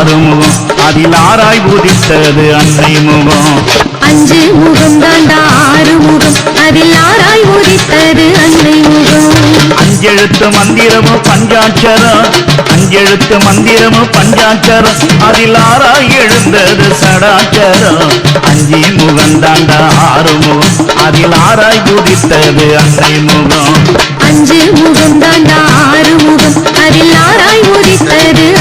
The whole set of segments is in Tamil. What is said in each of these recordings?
தாண்டா ஆறு முகம். அதில் ஆராய் உதித்தது அன்னை முகம். அஞ்சு முகம் தாண்டா ஆறு முகம். அதில் ஆராய் உதித்தது அன்னை முகம். அஞ்செழுத்து மந்திரமு பஞ்சாட்சரம். அஞ்செழுத்து மந்திரமு பஞ்சாட்சரம். அதில் ஆராய் எழுந்தது சடாட்சரம். அஞ்சி முகம் தாண்டா ஆறு முகம். அதில் ஆராய் உதித்தது அன்னை முகம். அஞ்சு முகம் தாண்டா ஆறு முகம். அதில் ஆராய் உதித்தது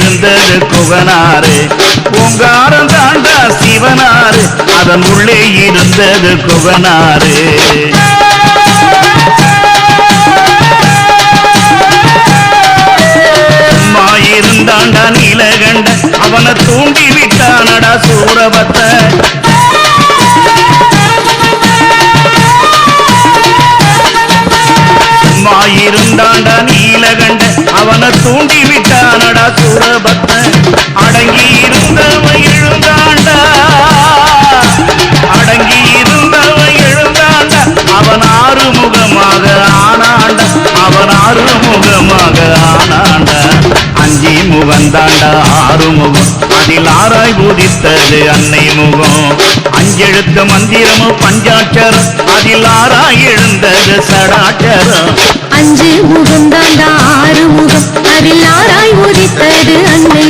இருந்தது குகனாறு பூங்காரம் தாண்டா சிவனாறு அதன் உள்ளே இருந்தது குகனாறு இருந்தாண்டா நீலகண்ட அவனை தூண்டி விட்டானடா சூரபத்தை. முகந்தாண்டா ஆறுமுகம். அதில் ஆராய் பூதித்தது அன்னை முகம். அஞ்செழுத்த மந்திரமும் பஞ்சாட்சரம். அதில் ஆராய் எழுந்தது சடாட்சரம். அஞ்சு முகம் தாண்டா ஆறு முகம் அதில் ஆராய் உதித்தது அன்னை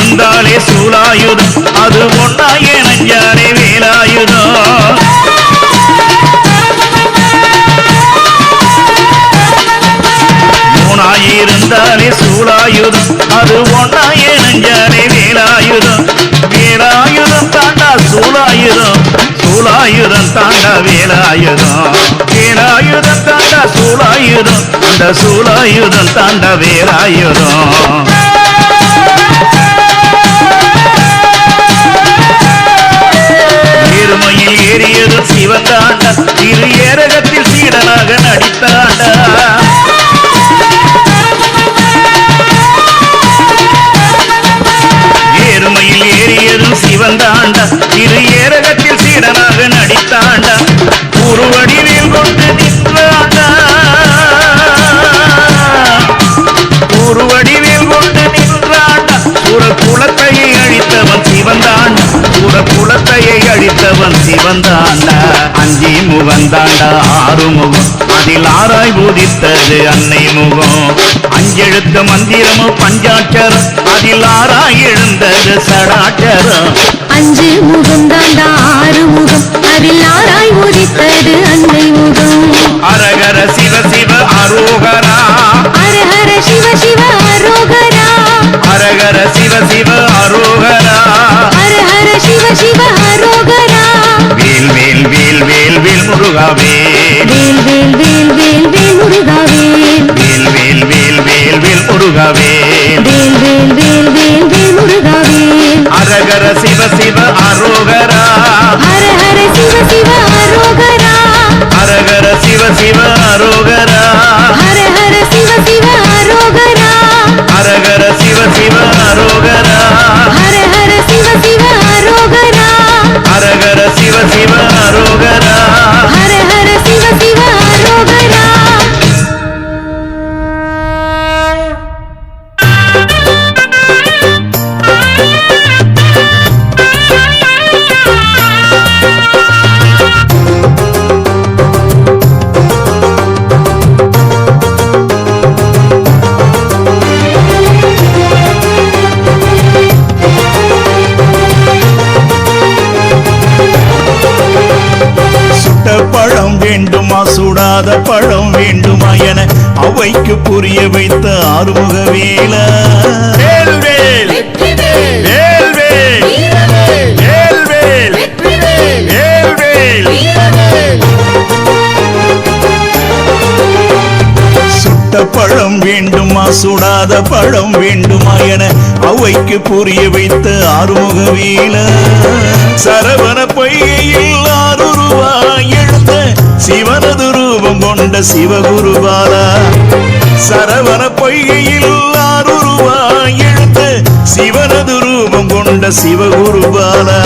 வந்தாலே சூலாயுதம். அது ஒன்னாயே நஞ்சாலே வேலாயுதம். மூணாயிருந்தாலே சூலாயுதம். அது ஒன்னாயே நஞ்சாலே வேலாயுதம். வேலாயுதம் தாண்டா சூலாயுதம். சூலாயுதம் தாண்டா வேலாயுதம். வேலாயுதம் தாண்டா சூலாயுதம். அந்த சூலாயுதம் தாண்டா வேலாயுதம். ஏறுமையில் ஏறியதும் சிவந்தாண்ட இரு ஏரகத்தில் சீடனாக நடித்தாண்ட. ஏறுமையில் ஏறியதும் சிவந்தாண்ட இரு ஏரகத்தில் சீடனாக நடித்தாண்ட. உருவடிவில் கொண்டு நின்றாண்ட உருவடிவில் கொண்டு நின்றாண்ட சுர குலத்தையை அழித்தவன் சிவந்தாண்ட அஞ்சி முகந்தாண்ட ஆறு முகம் அதில் ஆராய் பூதித்தது அன்னை முகம். அஞ்செழுத்த மந்திரமும் பஞ்சாட்சரம். அதில் ஆராய் எழுந்தது சடாட்சரம். அஞ்சு முகம் தாண்டா ஆறு முகம் அதில் ஆராய் பூதித்தது புரிய வைத்த ஆறுமுக வேலா சுட்ட பழம் வேண்டுமா சுடாத பழம் வேண்டுமா என அவைக்கு புரிய வைத்த ஆறுமுக வீல சரவண பொய்கையில் ஆறுருவாய் எழுந்த சிவனது ரூபம் கொண்ட சிவகுருபாலா சரவண பொய்கையில் ஆறுருவாய் எழுந்த சிவனது ரூபம் கொண்ட சிவகுருபாலா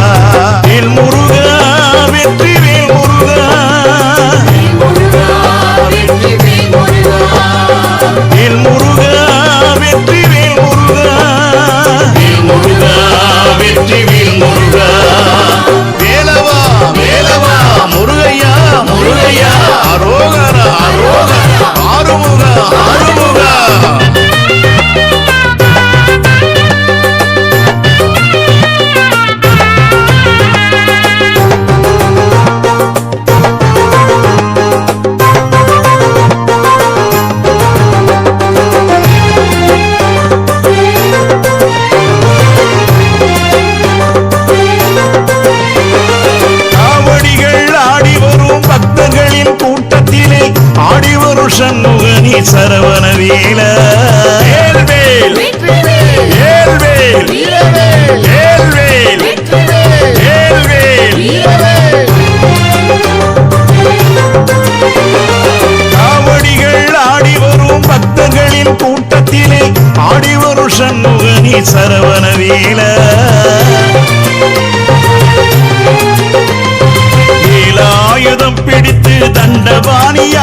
காவடிகள் ஆடி வரும் பக்தர்களின் கூட்டத்திலே ஆடி வரும் சண்முகனி சரவண வேல.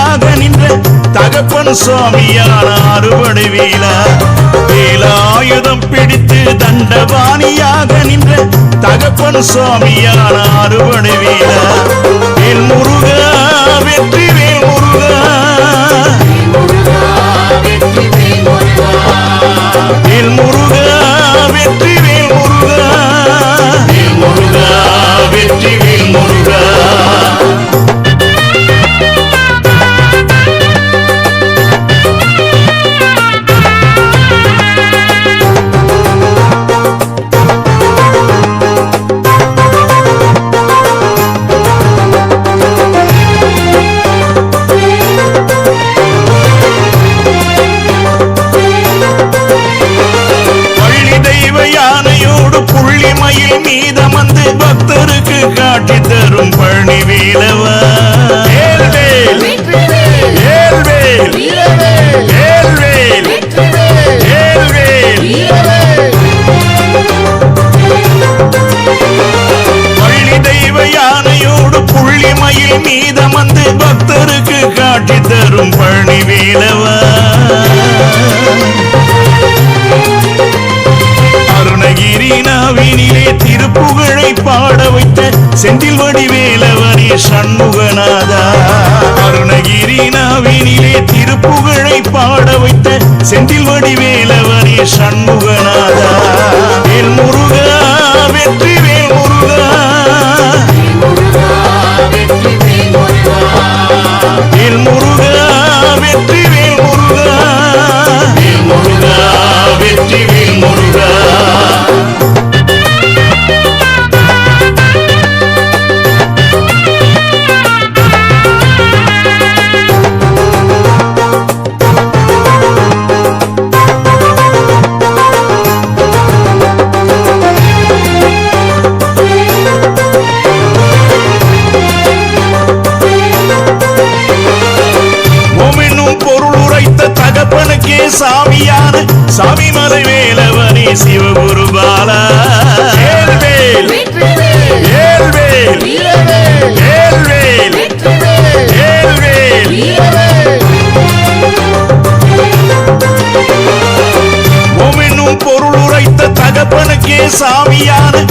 தண்டபாணியாக நின்ற தகப்பன் சுவாமியான அறுபடை வேலா வேலாயுதம் பிடித்து தண்டபாணியாக நின்ற தகப்பன் சுவாமியான அறுபடை வேலா வேல் முருகா வெற்றி வேல் முருகா. வேல் முருகா பழனி அருணகிரி நாவினிலே திருப்புகழை பாட வைத்த செந்தில் வடிவேலவனே சண்முகநாதா. அருணகிரி நாவினிலே திருப்புகழை பாட வைத்த செந்தில் வடிவேலவனே சண்முக சாமி மலை வேலவனி சிவகுரு பாலா ஏழ்வேல். ஏழ்வேல். ஏழ்வேல். ஏழ்வேல் பொருள் உரைத்த தகப்பனுக்கே சாமியான